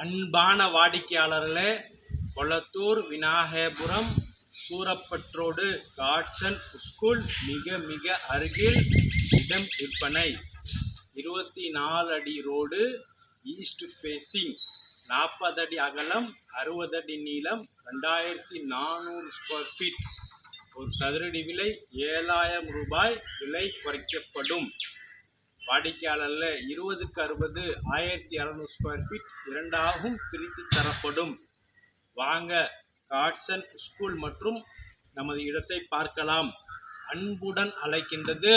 அன்பான வாடிக்கையாளர்களே கொளத்தூர் விநாயகபுரம் சூரப்பற்றோடு காட்சன் ஸ்கூல் மிக மிக அருகில் இடம் விற்பனை. இருபத்தி நாலு அடி ரோடு ஈஸ்ட் ஃபேஸிங். நாற்பது அடி அகலம் அறுபது அடி நீளம் ரெண்டாயிரத்தி நானூறு ஸ்கொயர் ஃபீட். ஒரு சதுரடி விலை ஏழாயிரம் ரூபாய். விலை குறைக்கப்படும். வாடிக்கையாளரில் இருபதுக்கு அறுபது ஆயிரத்தி அறநூறு ஸ்கொயர் ஃபீட் இரண்டாகவும் பிரித்து தரப்படும். வாங்க காட்சன் ஸ்கூல் மற்றும் நமது இடத்தை பார்க்கலாம். அன்புடன் அழைக்கின்றது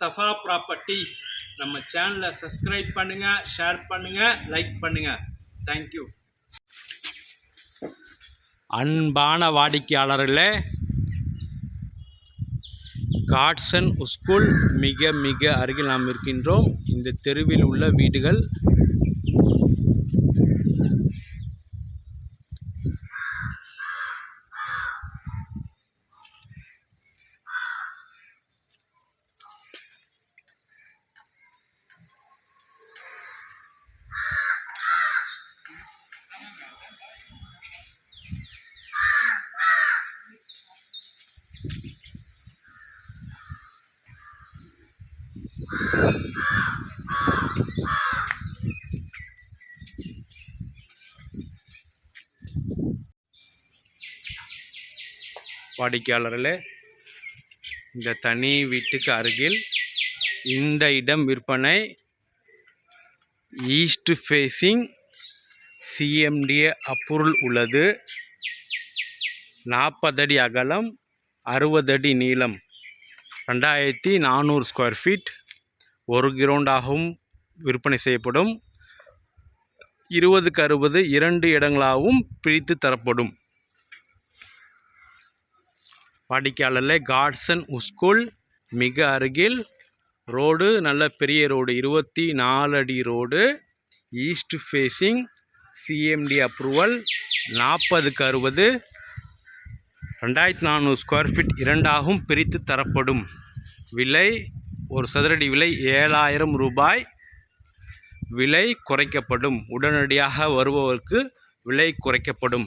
சஃபா ப்ராப்பர்ட்டிஸ் நம்ம சேனலை சப்ஸ்கிரைப் பண்ணுங்க ஷேர் பண்ணுங்க லைக் பண்ணுங்க. தேங்க்யூ அன்பான வாடிக்கையாளர்களே காட்சன் ஸ்கூல் மிக மிக அருகில் நாம் இருக்கின்றோம். இந்த தெருவில் உள்ள வீடுகள் வாடிக்கையாளர்களே இந்த தனி வீட்டுக்கு அருகில் இந்த இடம் விற்பனை ஈஸ்ட் ஃபேஸிங் சிஎம்டிஏ அப்ரூவல் உள்ளது. நாற்பது அடி அகலம் அறுபது அடி நீளம். ரெண்டாயிரத்தி நானூறு ஸ்கொயர் ஃபீட் ஒரு கிரவுண்டாகவும் விற்பனை செய்யப்படும். இருபதுக்கு அறுபது இரண்டு இடங்களாகவும் பிரித்து தரப்படும். வாடிக்கையாளரில் காட்சன் ஸ்கூல் மிக அருகில் ரோடு நல்ல பெரிய ரோடு இருபத்தி நாலு அடி road east facing CMD approval நாற்பதுக்கு அறுபது ரெண்டாயிரத்தி நானூறு ஸ்கொயர் ஃபீட் இரண்டாகவும் பிரித்து தரப்படும். விலை ஒரு சதுரடி விலை ஏழாயிரம் ரூபாய். விலை குறைக்கப்படும். உடனடியாக வருபவருக்கு விலை குறைக்கப்படும்.